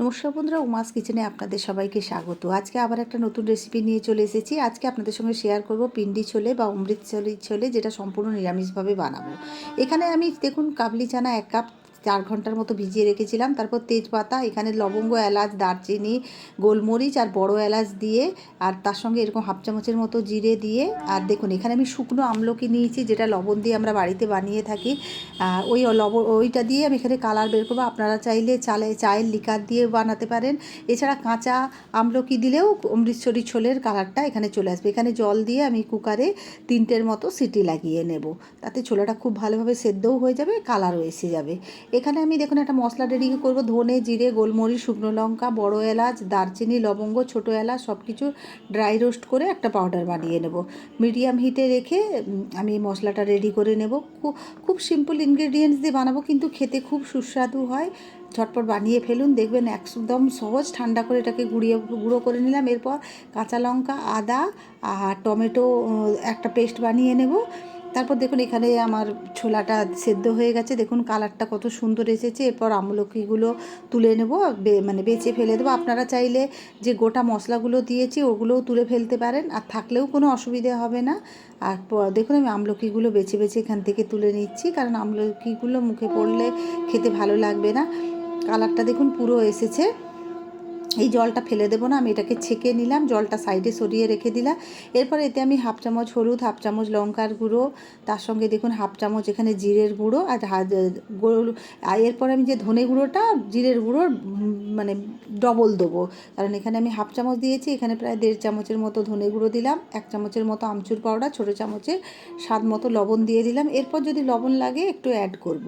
নমস্কার বন্ধুরা, উমাস কিচেনে আপনাদের সবাইকে স্বাগত। আজকে আবার একটা নতুন রেসিপি নিয়ে চলে এসেছি। আজকে আপনাদের সঙ্গে শেয়ার করব পিন্ডি ছোলে বা অমৃত ছোলে ছোলে যেটা সম্পূর্ণ নিরামিষভাবে বানাবো। এখানে আমি দেখুন, কাবলি চানা এক কাপ চার ঘণ্টার মতো ভিজিয়ে রেখেছিলাম। তারপর তেজপাতা, এখানে লবঙ্গ, এলাচ, দারচিনি, গোলমরিচ আর বড় এলাচ দিয়ে আর তার সঙ্গে এরকম হাফ চামচের মতো জিরে দিয়ে আর দেখুন, এখানে আমি শুকনো আমলকি নিয়েছি যেটা লবণ দিয়ে আমরা বাড়িতে বানিয়ে থাকি। ওই লবণ ওইটা দিয়ে আমি এখানে কালার বের করব। আপনারা চাইলে চালে, চায়ের লিকার দিয়ে বানাতে পারেন। এছাড়া কাঁচা আমলকি দিলেও অমৃতসরি ছোলের কালারটা এখানে চলে আসবে। এখানে জল দিয়ে আমি কুকারে তিনটের মতো সিটি লাগিয়ে নেব। তাতে ছোলাটা খুব ভালোভাবে সেদ্ধও হয়ে যাবে, কালারও এসে যাবে। এখানে আমি দেখুন একটা মশলা রেডি করব। ধনে, জিরে, গোলমরিচ, শুকনো লঙ্কা, বড় এলাচ, দারচিনি, লবঙ্গ, ছোটো এলাচ সব কিছু ড্রাই রোস্ট করে একটা পাউডার বানিয়ে নেব। মিডিয়াম হিটে রেখে আমি মশলাটা রেডি করে নেব। খুব সিম্পল ইনগ্রেডিয়েন্টস দিয়ে বানাবো, কিন্তু খেতে খুব সুস্বাদু হয়। ঝটপট বানিয়ে ফেলুন। দেখবেন একদম সহজ ঠান্ডা করে এটাকে গুঁড়িয়ে, গুঁড়ো করে নিলাম। এরপর কাঁচা লঙ্কা, আদা আর টমেটো একটা পেস্ট বানিয়ে নেব। তারপর দেখুন এখানে আমার ছোলাটা সেদ্ধ হয়ে গেছে। দেখুন কালারটা কত সুন্দর এসেছে। এরপর আমলকিগুলো তুলে নেব মানে বেছে ফেলে দেবো। আপনারা চাইলে যে গোটা মশলাগুলো দিয়েছি ওগুলোও তুলে ফেলতে পারেন। আর থাকলেও কোনো অসুবিধা হবে না। আর দেখুন আমি আমলকিগুলো বেছে বেছে এখান থেকে তুলে নিচ্ছি। কারণ আমলকিগুলো মুখে পড়লে খেতে ভালো লাগবে না। কালারটা দেখুন পুরো এসেছে। এই জলটা ফেলে দেবো না, আমি এটাকে ছেঁকে নিলাম, জলটা সাইডে সরিয়ে রেখে দিলাম। এরপর এতে আমি হাফ চামচ হলুদ, হাফ চামচ লঙ্কার গুঁড়ো, তার সঙ্গে দেখুন হাফ চামচ এখানে জিরের গুঁড়ো আর এরপর আমি যে ধনে গুঁড়োটা, জিরের গুঁড়ো মানে ডবল দেবো। কারণ এখানে আমি হাফ চামচ দিয়েছি, এখানে প্রায় দেড় চামচের মতো ধনে গুঁড়ো দিলাম, এক চামচের মতো আমচুর পাউডার, ছোটো চামচের স্বাদ মতো লবণ দিয়ে দিলাম। এরপর যদি লবণ লাগে, একটু অ্যাড করব।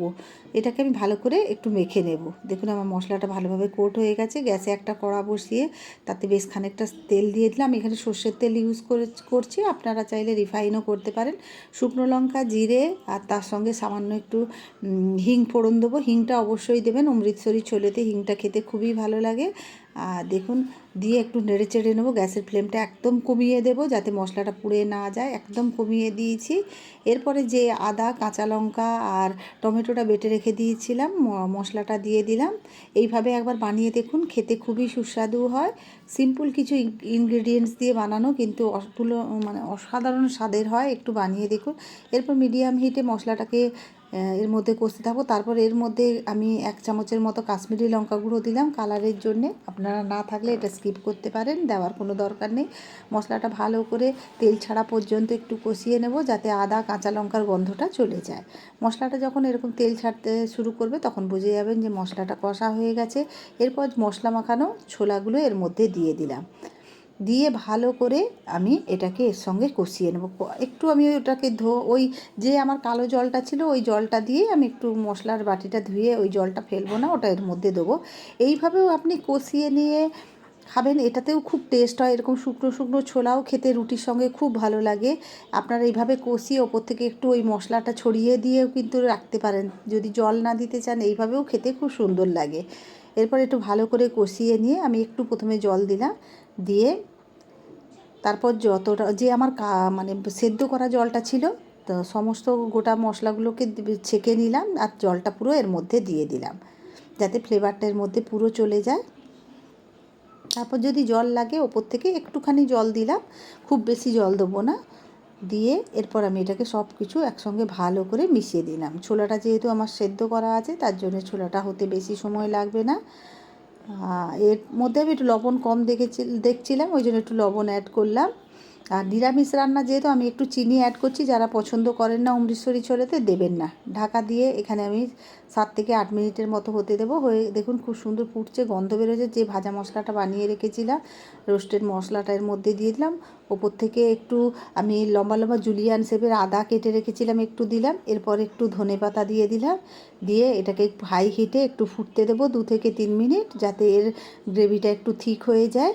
এটাকে আমি ভালো করে একটু মেখে নেব। দেখুন আমার মশলাটা ভালোভাবে কোট হয়ে গেছে। গ্যাসে একটা কড়া বসিয়ে তাতে বেশ খানিকটা তেল দিয়ে দিলাম। এখানে সর্ষের তেল ইউজ করে, করছি। আপনারা চাইলে রিফাইনও করতে পারেন। শুকনো লঙ্কা, জিরে আর তার সঙ্গে সামান্য একটু হিং ফোড়ন দেবো। হিংটা অবশ্যই দেবেন। অমৃতসরি ছোলেতে হিংটা খেতে খুবই ভালো লাগে। দেখুন, দিয়ে একটু নেড়ে চেড়ে নেব, গ্যাসের ফ্লেমটা একদম কমিয়ে দেবো যাতে মশলাটা পুড়ে না যায়, একদম কমিয়ে দিয়েছি। এরপরে যে আদা, কাঁচা লঙ্কা আর টমেটোটা বেটে রেখে দিয়েছিলাম মশলাটা দিয়ে দিলাম। এইভাবে একবার বানিয়ে দেখুন, খেতে খুবই সুস্বাদু হয়। সিম্পল কিছু ইনগ্রেডিয়েন্টস দিয়ে বানানো, কিন্তু অতুল মানে অসাধারণ স্বাদের হয়, একটু বানিয়ে দেখুন। এরপর মিডিয়াম হিটে মশলাটাকে এর মধ্যে কষতে থাকব। তারপর এর মধ্যে আমি এক চামচের মতো কাশ্মীরি লঙ্কা গুঁড়ো দিলাম কালারের জন্যে। আপনারা না থাকলে এটা স্কিপ করতে পারেন, দেওয়ার কোনো দরকার নেই। মশলাটা ভালো করে তেল ছাড়া পর্যন্ত একটু কষিয়ে নেব যাতে আদা, কাঁচা লঙ্কার গন্ধটা চলে যায়। মশলাটা যখন এরকম তেল ছাড়তে শুরু করবে তখন বুঝে যাবেন যে মশলাটা কষা হয়ে গেছে। এরপর মশলা মাখানো ছোলাগুলো এর মধ্যে দিয়ে দিলাম। দিয়ে ভালো করে আমি এটাকে এর সঙ্গে কষিয়ে নেব। একটু আমি ওটাকে ধো, ওই যে আমার কালো জলটা ছিল, ওই জলটা দিয়ে আমি একটু মশলার বাটিটা ধুয়ে ওই জলটা ফেলব না, ওটা এর মধ্যে দেবো। এইভাবেও আপনি কষিয়ে নিয়ে খাবেন, এটাতেও খুব টেস্ট হয়। এরকম শুকনো শুকনো ছোলাও খেতে রুটির সঙ্গে খুব ভালো লাগে। আপনারা এইভাবে কষিয়ে ওপর থেকে একটু ওই মশলাটা ছড়িয়ে দিয়েও কিন্তু রাখতে পারেন। যদি জল না দিতে চান, এইভাবেও খেতে খুব সুন্দর লাগে। এরপর একটু ভালো করে কষিয়ে নিয়ে আমি একটু প্রথমে জল দিলাম, দিয়ে তারপর যতটা, যে আমার কা মানে সেদ্ধ করা জলটা ছিল, তো সমস্ত গোটা মশলাগুলোকে ছেঁকে নিলাম আর জলটা পুরো এর মধ্যে দিয়ে দিলাম। যাতে ফ্লেভারটা এর মধ্যে পুরো চলে যায়। তারপর যদি জল লাগে, ওপর থেকে একটুখানি জল দিলাম। খুব বেশি জল দেবো না। দিয়ে এরপর আমি এটাকে সব কিছু একসঙ্গে ভালো করে মিশিয়ে দিলাম। ছোলাটা যেহেতু আমার সেদ্ধ করা আছে, তার জন্য ছোলাটা হতে বেশি সময় লাগবে না। এর মধ্যে আমি একটু লবণ কম দেখেছি দেখছিলাম ওই জন্য একটু লবণ অ্যাড করলাম। আর নিরামিষ রান্না যেহেতু আমি একটু চিনি অ্যাড করছি, যারা পছন্দ করেন না অমৃতসরি ছোলেতে দেবেন না। ঢাকা দিয়ে এখানে আমি সাত থেকে আট মিনিটের মতো হতে দেবো। হয়ে দেখুন খুব সুন্দর ফুটছে, গন্ধ বেরোচ্ছে। যে ভাজা মশলাটা বানিয়ে রেখেছিলাম রোস্টেড মশলাটা এর মধ্যে দিয়ে দিলাম। ওপর থেকে একটু আমি লম্বা লম্বা জুলিয়ান শেপের আদা কেটে রেখেছিলাম, একটু দিলাম। এরপর একটু ধনে পাতা দিয়ে দিলাম। দিয়ে এটাকে একটু হাই হিটে একটু ফুটতে দেবো দু থেকে তিন মিনিট, যাতে এর গ্রেভিটা একটু ঠিক হয়ে যায়।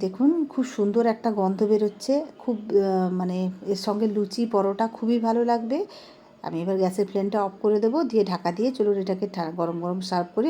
দেখুন, খুব সুন্দর একটা গন্ধ বেরোচ্ছে। খুব মানে এর সঙ্গে লুচি, পরোটা খুবই ভালো লাগবে। আমি এবার গ্যাসের ফ্লেমটা অফ করে দেবো, দিয়ে ঢাকা দিয়ে চলুন এটাকে গরম গরম সার্ভ করি।